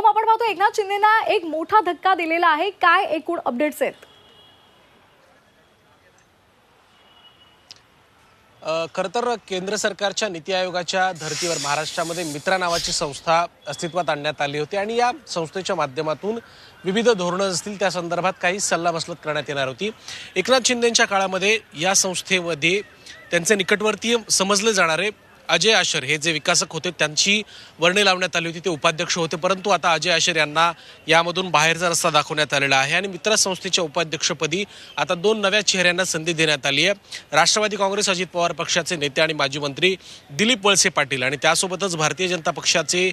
ओम आपण पाहतो एकनाथ शिंदेना एक मोठा धक्का दिलेला आहे. काय एकूण अपडेट्स आहेत? खरं तर केंद्र सरकारच्या नीती आयोगाच्या धर्तीवर महाराष्ट्रामध्ये मित्रा नावाची संस्था अस्तित्वात आणण्यात आली होती आणि या संस्थेच्या माध्यमातून विविध धोरणं असतील त्या संदर्भात काही सल्लामसलत करण्यात येणार होती. एकनाथ शिंदेच्या काळामध्ये या संस्थेमध्ये त्यांचे निकटवर्तीय समजले जाणारे अजय आशर हे जे विकासक होते त्यांची वर्णी लावण्यात आली होती ते उपाध्यक्ष होते. परंतु आता अजय आशर यांना यामधून बाहेरचा रस्ता दाखवण्यात आलेला आहे आणि मित्र संस्थेच्या उपाध्यक्षपदी आता दोन नव्या चेहऱ्यांना संधी देण्यात आली आहे. राष्ट्रवादी काँग्रेस अजित पवार पक्षाचे नेते आणि माजी मंत्री दिलीप वळसे पाटील आणि त्यासोबतच भारतीय जनता पक्षाचे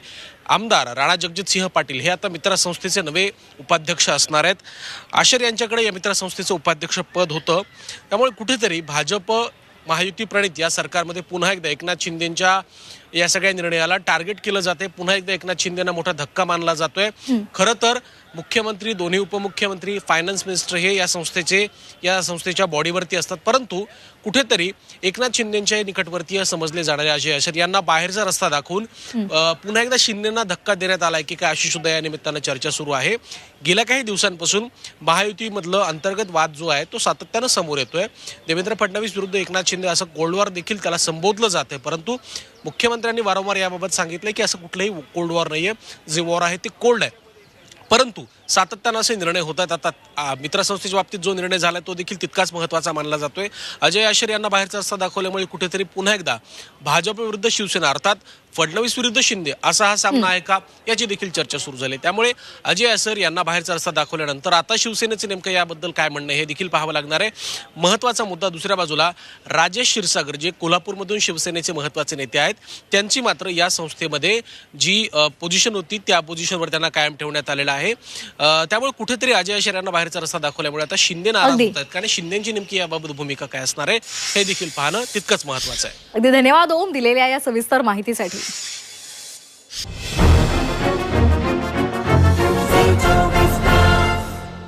आमदार राणा जगजितसिंह पाटील हे आता मित्र संस्थेचे नवे उपाध्यक्ष असणार आहेत. आशर यांच्याकडे या मित्र संस्थेचं उपाध्यक्ष पद होतं. त्यामुळे कुठेतरी भाजप महायुती प्रणित या सरकारमध्ये पुन्हा एकदा एकनाथ शिंदेंच्या या सगळ्या निर्णयाला टार्गेट केलं जाते. पुन्हा एकदा एकनाथ शिंदेना मोठा धक्का मानला जातोय. खरं तर मुख्यमंत्री दोन्ही उपमुख्यमंत्री फायनान्स मिनिस्टर हे या संस्थेचे या संस्थेच्या बॉडीवरती असतात. परंतु कुठेतरी एकनाथ शिंदेच्या निकटवर्तीय समजले जाणारे अजय आशर यांना बाहेरचा रस्ता दाखवून पुन्हा एकदा शिंदेना धक्का देण्यात आलाय की काय अशी सुद्धा या निमित्तानं चर्चा सुरू आहे. गेल्या काही दिवसांपासून महायुतीमधलं अंतर्गत वाद जो आहे तो सातत्यानं समोर येतोय. देवेंद्र फडणवीस विरुद्ध एकनाथ शिंदे असं कोल्ड वॉर देखील त्याला संबोधलं जाते परंतु मुख्यमंत्र्यांनी वारंवार याबाबत सांगितलं की असं कुठलंही कोल्ड वॉर नाही आहे जे वॉर आहे ते कोल्ड आहे. परंतु सातत्यानं असे निर्णय होत आहेत आता मित्रसंस्थेच्या बाबतीत जो निर्णय झाला तो देखील तितकाच महत्त्वाचा मानला जातोय. अजय आशर यांना बाहेरचा रस्ता दाखवल्यामुळे कुठेतरी पुन्हा एकदा भाजप विरुद्ध शिवसेना अर्थात फडणवीस विरुद्ध शिंदे असा हा सामना आहे का? याची देखील चर्चा सुरू झाली. त्यामुळे अजय आसर यांना बाहेरचा रस्ता दाखवल्यानंतर आता शिवसेनेचे नेमकं याबद्दल काय म्हणणं हे देखील पाहावं लागणार आहे. महत्त्वाचा मुद्दा दुसऱ्या बाजूला राजेश क्षीरसागर जे कोल्हापूरमधून शिवसेनेचे महत्त्वाचे नेते आहेत त्यांची मात्र या संस्थेमध्ये जी पोझिशन होती त्या पोझिशनवर त्यांना कायम ठेवण्यात आलेलं आहे. त्यामुळे कुठेतरी अजय आशर यांना बाहेरचा रस्ता दाखवल्यामुळे आता शिंदे नाराज. होत आहेत. कारण शिंदेची नेमकी याबाबत भूमिका काय असणार आहे हे देखील पाहणं तितकंच महत्त्वाचं आहे. अगदी धन्यवाद ओम दिलेल्या या सविस्तर माहितीसाठी.